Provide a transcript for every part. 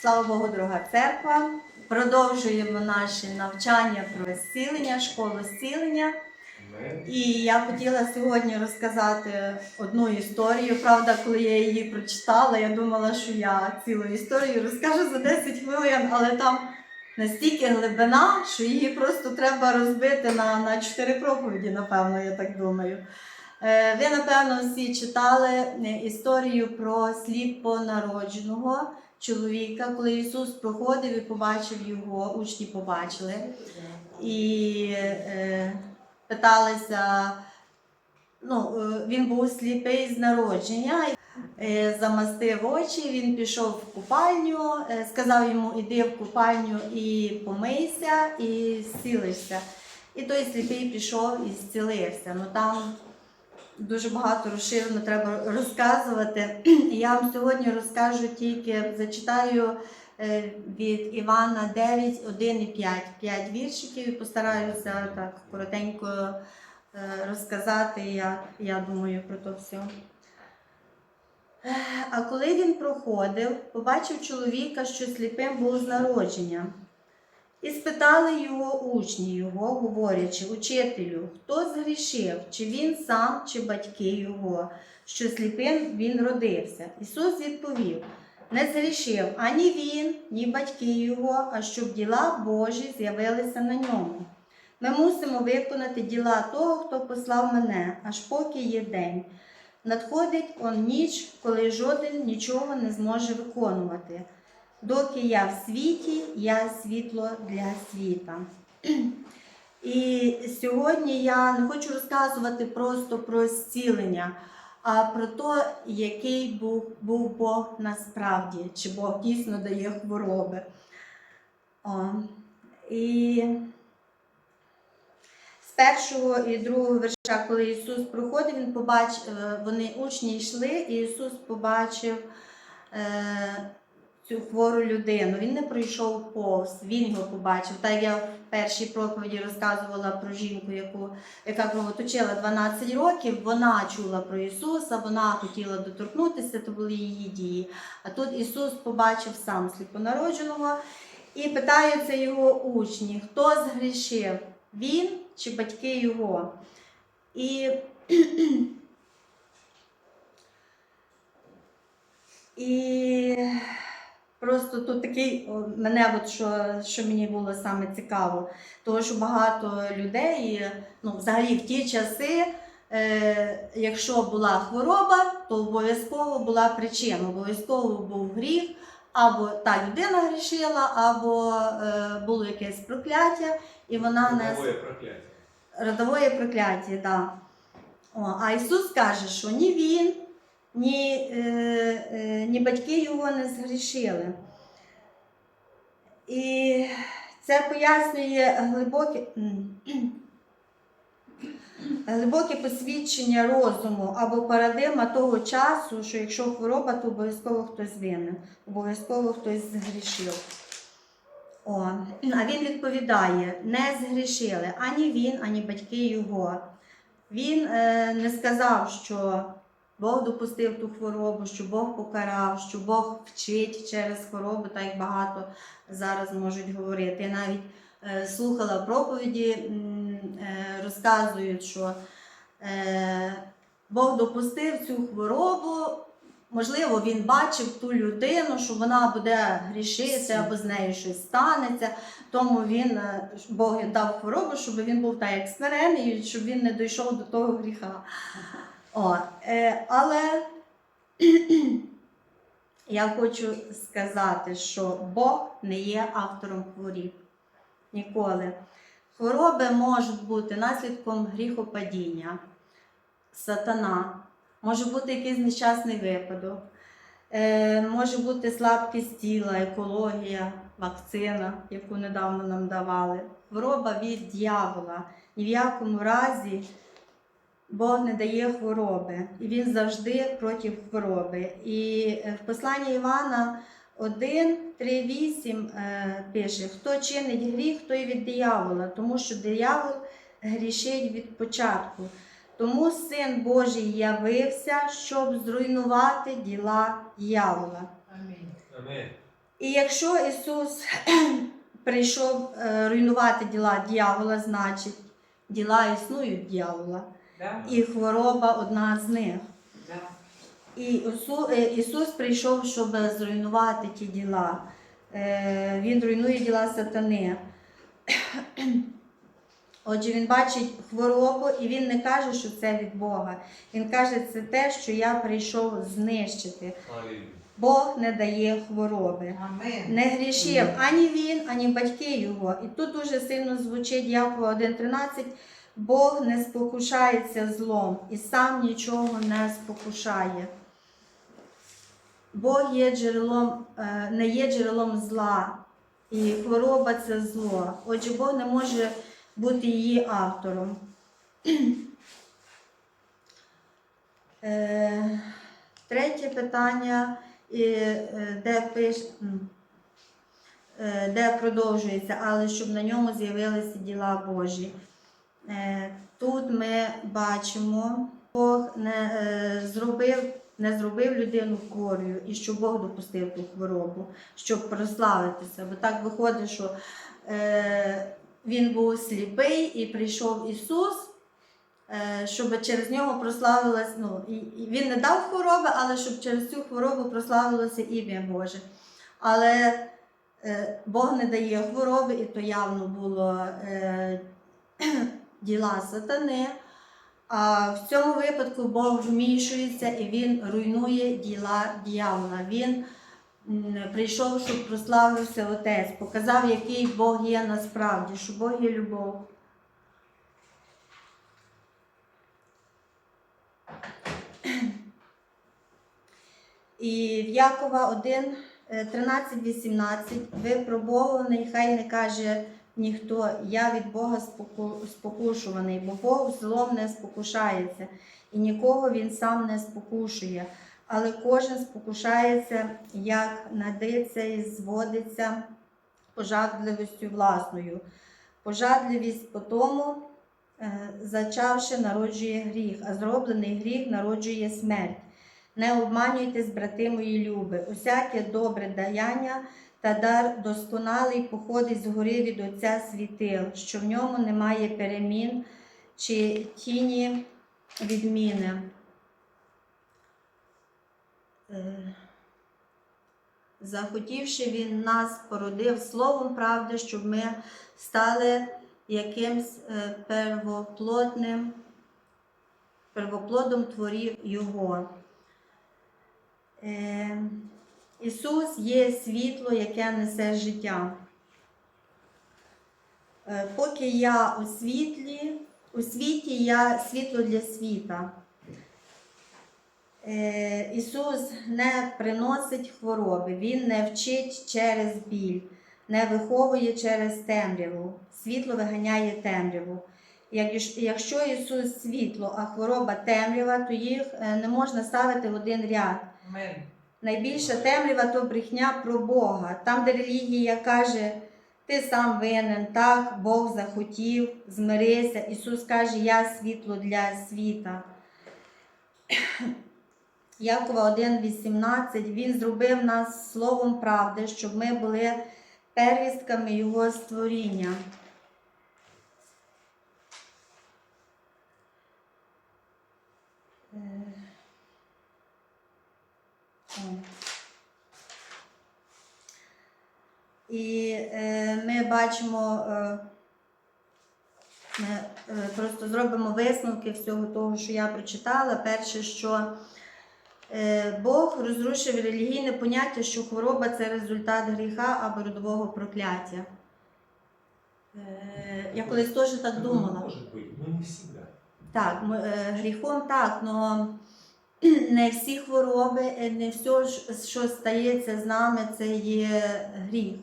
Слава Богу, дорога церква. Продовжуємо наші навчання про зцілення, школу зцілення. І я хотіла сьогодні розказати одну історію. Правда, коли я її прочитала, я думала, що я цілу історію розкажу за 10 хвилин, але там настільки глибина, що її просто треба розбити на, на 4 проповіді, напевно, я так думаю. Е, Ви, напевно, всі читали е, історію про сліпонародженого чоловіка, коли Ісус проходив і побачив його, учні побачили. І е, питалися, ну, е, він був сліпий з народження, е, замастив очі, він пішов в купальню, е, сказав йому, іди в купальню і помийся, і зцілишся. І той сліпий пішов і зцілився. Ну, там дуже багато розширено треба розказувати. Я вам сьогодні розкажу тільки, зачитаю е, від Івана 9, 1 і 5, 5 віршиків і постараюся так коротенько е, розказати, як я думаю про то все. А коли він проходив, побачив чоловіка, що сліпим був з народження. І спитали його учні його, говорячи, учителю, хто згрішив, чи він сам, чи батьки його, що сліпим він родився. Ісус відповів: не згрішив ані він, ні батьки його, а щоб діла Божі з'явилися на ньому. Ми мусимо виконати діла того, хто послав мене, аж поки є день. Надходить он ніч, коли жоден нічого не зможе виконувати. Доки я в світі, я світло для світа. І сьогодні я не хочу розказувати просто про зцілення, а про те, який був, був Бог насправді, чи Бог дійсно дає хвороби. О, і з першого і другого верша, коли Ісус проходив, він побачив, е, вони учні йшли, і Ісус побачив. Е, цю хвору людину. Він не пройшов повз, він його побачив. Так я в першій проповіді розказувала про жінку, яку, яка кровоточила 12 років, вона чула про Ісуса, вона хотіла доторкнутися, то були її дії. А тут Ісус побачив сам сліпонародженого і питаються його учні, хто згрішив, він чи батьки його. І І просто тут такий мене, от що, що мені було саме цікаво, тому що багато людей, ну, взагалі в ті часи, е, якщо була хвороба, то обов'язково була причина, обов'язково був гріх, або та людина грішила, або е, було якесь прокляття, і вона не Родовое проклятие. родовое прокляття, да. А Ісус каже, що ні Він, ні, е, е, ні батьки його не згрішили. І це пояснює глибоке, глибоке посвідчення розуму або парадигма того часу, що якщо хвороба, то обов'язково хтось винен, обов'язково хтось згрішив. О, а він відповідає: не згрішили ані він, ані батьки його. Він е, не сказав, що Бог допустив ту хворобу, що Бог покарав, що Бог вчить через хворобу, так багато зараз можуть говорити. Я навіть е, слухала проповіді, е, розказують, що е, Бог допустив цю хворобу. Можливо, він бачив ту людину, що вона буде грішити або з нею щось станеться. Тому він е, Бог дав хворобу, щоб він був так як смирений, щоб він не дійшов до того гріха. О, е, але я хочу сказати, що Бог не є автором хворіб. Ніколи. Хвороби можуть бути наслідком гріхопадіння, сатана, може бути якийсь нещасний випадок, е, може бути слабкість тіла, екологія, вакцина, яку недавно нам давали. Хвороба від дьявола. Ні в якому разі Бог не дає хвороби, і Він завжди проти хвороби. І е, в посланні Івана 1, 3, 8 е, пише: хто чинить гріх, той від диявола, тому що диявол грішить від початку. Тому Син Божий явився, щоб зруйнувати діла диявола. Амінь. Аминь. І якщо Ісус прийшов е, руйнувати діла дьявола, значить діла існують дьявола, Да, і хвороба одна з них. да. І е, Ісус прийшов, щоб зруйнувати ті діла. Е, Він руйнує діла сатани. Отже, він бачить хворобу і він не каже, що це від Бога. Він каже, це те, що я прийшов знищити. Бог не дає хвороби. Амен. Не грішив ані він, ані батьки його. І тут дуже сильно звучить Якова 1.13. Бог не спокушається злом і сам нічого не спокушає. Бог є джерелом, е, не є джерелом зла, і хвороба це зло. Отже, Бог не може бути її автором. Е, Третє питання, е, де пиш, де продовжується, але щоб на ньому з'явилися діла Божі. Е, Тут ми бачимо, Бог не е, зробив, не зробив людину хворою і що Бог допустив ту хворобу, щоб прославитися. Бо так виходить, що е, він був сліпий і прийшов Ісус, щоб через нього прославилось. Ну, він не дав хвороби, але щоб через цю хворобу прославилося ім'я Боже. Але Бог не дає хвороби, і то явно було діла сатани. А в цьому випадку Бог вмішується і він руйнує діла дьявола. Він прийшов, щоб прославився Отець, показав, який Бог є насправді, що Бог є любов. І в Якова 1, 13, 18 випробований, хай не каже ніхто, я від Бога споку- спокушуваний, бо Бог злом не спокушається, і нікого він сам не спокушує. Але кожен спокушається, як надиться і зводиться пожадливістю власною. Пожадливість по тому, е, зачавши, народжує гріх, а зроблений гріх народжує смерть. Не обманюйтесь, брати мої люби, усяке добре даяння та дар досконалий походить згори від Отця світил, що в ньому немає перемін чи тіні відміни. Е, Захотівши він нас породив словом правди, щоб ми стали якимсь е, первоплотним, первоплодом творів Його. Ісус є світло, яке несе життя. Е, Поки я у світлі, у світі я світло для світа. Е, Ісус не приносить хвороби, Він не вчить через біль, не виховує через темряву. Світло виганяє темряву. Якщо Ісус світло, а хвороба темрява, то їх е, не можна ставити в один ряд. Амен. Найбільша темрява то брехня про Бога. Там, де релігія каже, ти сам винен, так, Бог захотів, змирися. Ісус каже, я світло для світа. Якова 1,18 Він зробив нас словом правди, щоб ми були первістками Його створіння. І е, ми бачимо, е, ми е, просто зробимо висновки всього того, що я прочитала. Перше, що е, Бог розрушив релігійне поняття, що хвороба це результат гріха або родового прокляття. Е, я колись теж так думала. Не. Так, е, гріхом так, але не всі хвороби, е, не все, що стається з нами, це є гріх.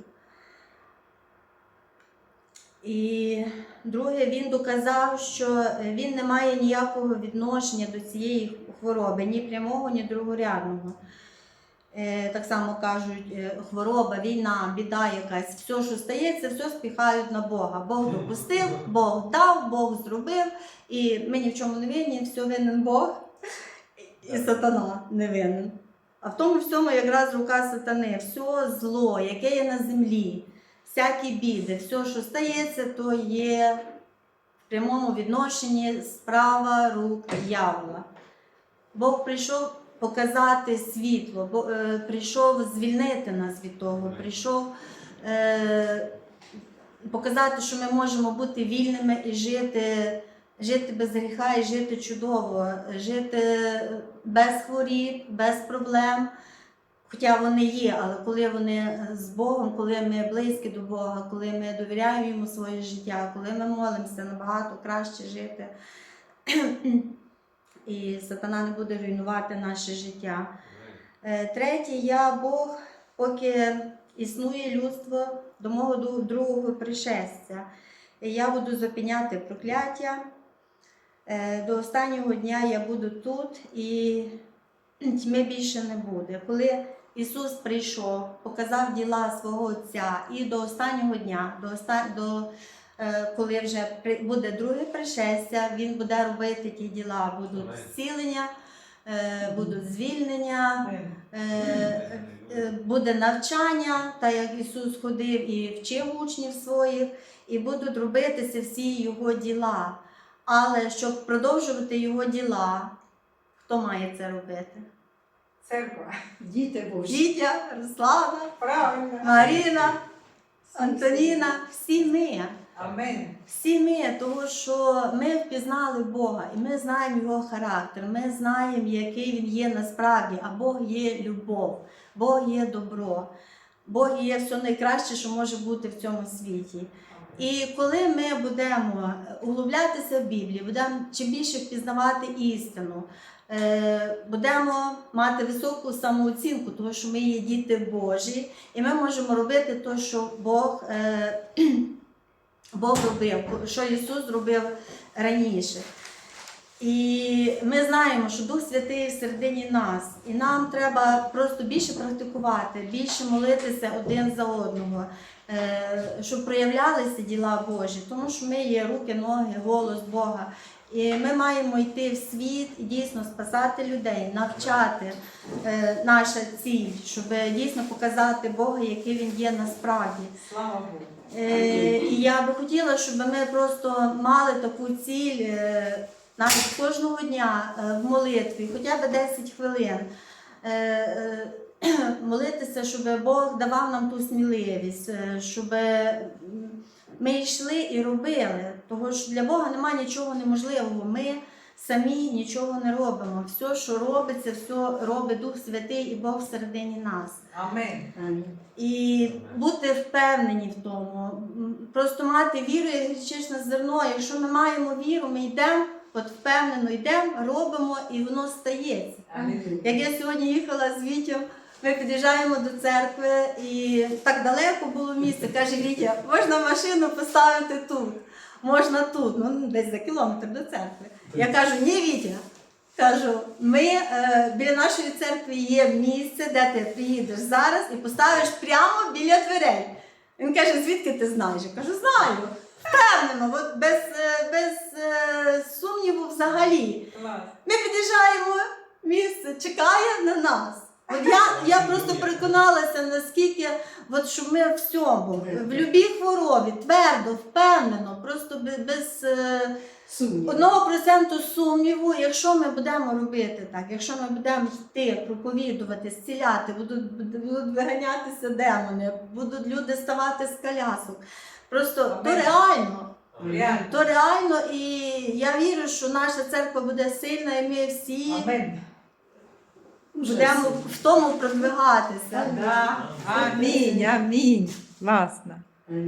І друге, він доказав, що він не має ніякого відношення до цієї хвороби, ні прямого, ні другорядного. Е, Так само кажуть, е, хвороба, війна, біда якась, все, що стається, все спіхають на Бога. Бог допустив, Бог дав, Бог зробив, і ми ні в чому не винні, все винен Бог, і сатана не винен. А в тому всьому якраз рука сатани, все зло, яке є на землі, всякі біди, все, що стається, то є в прямому відношенні справа рук диявола. Бог прийшов показати світло, бо, е, прийшов звільнити нас від того, прийшов е, показати, що ми можемо бути вільними і жити, жити без гріха і жити чудово, жити без хворіб, без проблем. Хоча вони є, але коли вони з Богом, коли ми близькі до Бога, коли ми довіряємо йому своє життя, коли ми молимося, набагато краще жити. І сатана не буде руйнувати наше життя. Е, Третє, я Бог, поки існує людство до мого другого пришестя. Я буду зупиняти прокляття. Е, До останнього дня я буду тут і тьми більше не буде. Коли Ісус прийшов, показав діла свого Отця і до останнього дня, до, оста... до е, коли вже буде друге пришестя, Він буде робити ті діла, будуть зцілення, е, будуть звільнення. Буде навчання, так як Ісус ходив і вчив учнів своїх, і будуть робитися всі Його діла. Але щоб продовжувати Його діла, хто має це робити? Церква. Діти Божі. Дітя, Руслана, Правильно. Маріна, Антоніна, всі ми. Амин. Всі ми, тому що ми впізнали Бога і ми знаємо його характер, ми знаємо, який він є насправді, а Бог є любов, Бог є добро, Бог є все найкраще, що може бути в цьому світі. І коли ми будемо углублятися в Біблію, будемо чим більше впізнавати істину, е, будемо мати високу самооцінку, тому що ми є діти Божі, і ми можемо робити те, що Бог. е, Бог робив, що Ісус зробив раніше. І ми знаємо, що Дух Святий всередині нас, і нам треба просто більше практикувати, більше молитися один за одного, е, щоб проявлялися діла Божі, тому що ми є руки, ноги, голос Бога. І ми маємо йти в світ і дійсно спасати людей, навчати е, наша ціль, щоб дійсно показати Бога, який він є насправді. Слава Богу. Е, і я би хотіла, щоб ми просто мали таку ціль е, навіть кожного дня е, в молитві, хоча б 10 хвилин. Е, е, Молитися, щоб Бог давав нам ту сміливість, е, щоб ми йшли і робили. Тому що для Бога немає нічого неможливого. Ми самі нічого не робимо. Все, що робиться, все робить Дух Святий і Бог всередині нас. Амінь. І бути впевнені в тому, просто мати віру як гречичне зерно. Якщо ми маємо віру, ми йдемо, от впевнено йдемо, робимо і воно стається. Як я сьогодні їхала з Вітєм, ми під'їжджаємо до церкви і так далеко було місце. Каже Вітя, можна машину поставити тут, можна тут, ну десь за кілометр до церкви. Я кажу, ні, Вітя. Кажу, ми е, біля нашої церкви є місце, де ти приїдеш зараз і поставиш прямо біля дверей. Він каже, звідки ти знаєш? Я кажу, знаю. Впевнено, от без, е, без е, сумніву взагалі. Ми під'їжджаємо, місце чекає на нас. От я, я просто переконалася, наскільки, от, що ми в всьому, в будь-якій хворобі, твердо, впевнено, просто без, без е, одного проценту сумніву, якщо ми будемо робити так, якщо ми будемо йти, проповідувати, зціляти, будуть, будуть виганятися демони, будуть люди ставати з колясок. Просто то Амін. реально. Реально. То реально, і я вірю, що наша церква буде сильна, і ми всі Амин. Будемо в тому продвигатися. Да. Амінь. Амінь. Класно.